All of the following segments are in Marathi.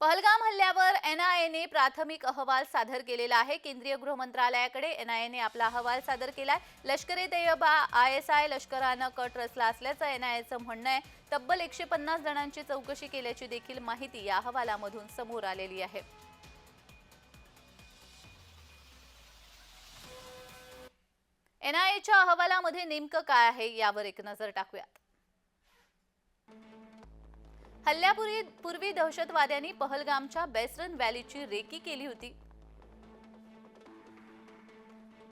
पहलगाम हल्ल्यावर एनआयएने प्राथमिक अहवाल सादर केलेला आहे. केंद्रीय गृह मंत्रालयाकडे एनआयएने आपला अहवाल सादर केलाय. Lashkar e Taiba I S I लष्करानं कट रचला असल्याचं एनआयएचं म्हणणं आहे. तब्बल एकशे पन्नास जणांची चौकशी केल्याची देखील माहिती या अहवालामधून समोर आलेली आहे. एनआयएच्या अहवालामध्ये नेमकं काय आहे यावर एक नजर टाकूयात. हल्ल्यापूर्वी पूर्वी दहशतवाद्यांनी पहलगामच्या बेसरन व्हॅलीची रेकी केली होती.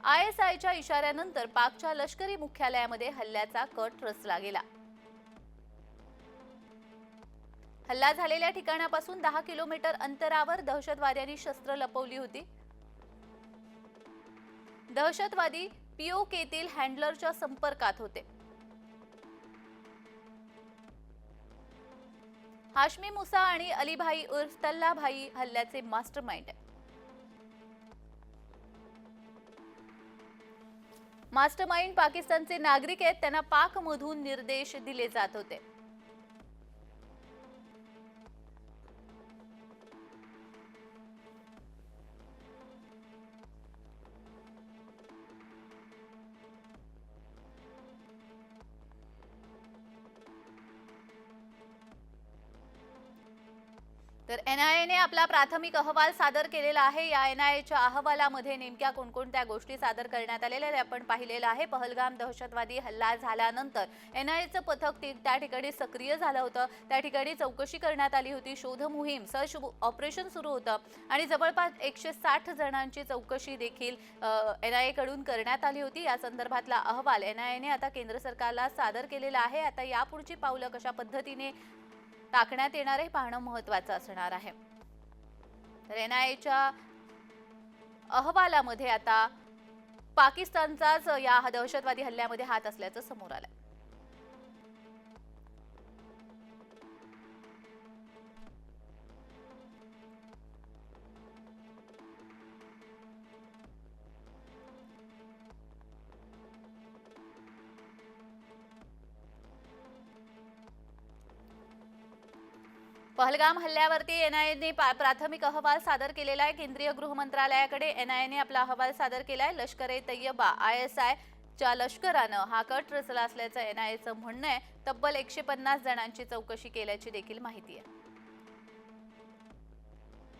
आय एस आयच्या इशाऱ्यानंतर पाकच्या लष्करी मुख्यालयामध्ये हल्ल्याचा कट रचला गेला. हल्ला झालेल्या ठिकाणापासून दहा किलोमीटर अंतरावर दहशतवाद्यांनी शस्त्र लपवली होती. दहशतवादी पीओकेतील हँडलरच्या संपर्कात होते. हाशमी मुसा आणि अलीभाई उर्फ तल्लाभाई हल्ल्याचे मास्टर माइंड मास्टर माइंड पाकिस्तानचे नागरिक आहेत त्यांना पाकमधून निर्देश दिले जात होते. तर एन आयने आपला प्राथमिक अहवाल सादर केलेला आहे. या एन आयच्या अहवालामध्ये नेमक्या कोणकोणत्या गोष्टी सादर करण्यात आलेल्या आपण पाहिलेलं आहे. पहलगाम दहशतवादी हल्ला झाल्यानंतर एन आयचं पथक ती त्या ठिकाणी सक्रिय झालं होतं. त्या ठिकाणी चौकशी करण्यात आली होती. शोध मोहीम सर्च ऑपरेशन सुरू होतं आणि जवळपास एकशे साठ जणांची चौकशी देखील एन आय एकडून करण्यात आली होती. या संदर्भातला अहवाल एन आयने आता केंद्र सरकारला सादर केलेला आहे. आता यापुढची पावलं कशा पद्धतीने टाकण्यात येणार आहे पाहणं महत्वाचं असणार आहे. तर एनआयएच्या अहवालामध्ये आता पाकिस्तानचाच या दहशतवादी हल्ल्यामध्ये हात असल्याचं समोर आलं पहलगाम हल्ल्यावरती एनआयएने प्राथमिक अहवाल सादर केलेला आहे. केंद्रीय गृह मंत्रालयाकडे एनआयएने आपला अहवाल सादर केलाय. Lashkar e Tayyaba I S I च्या लष्करानं हा कट रचला असल्याचं एनआयएचं म्हणणं आहे. तब्बल एकशे पन्नास जणांची चौकशी केल्याची देखील माहिती आहे.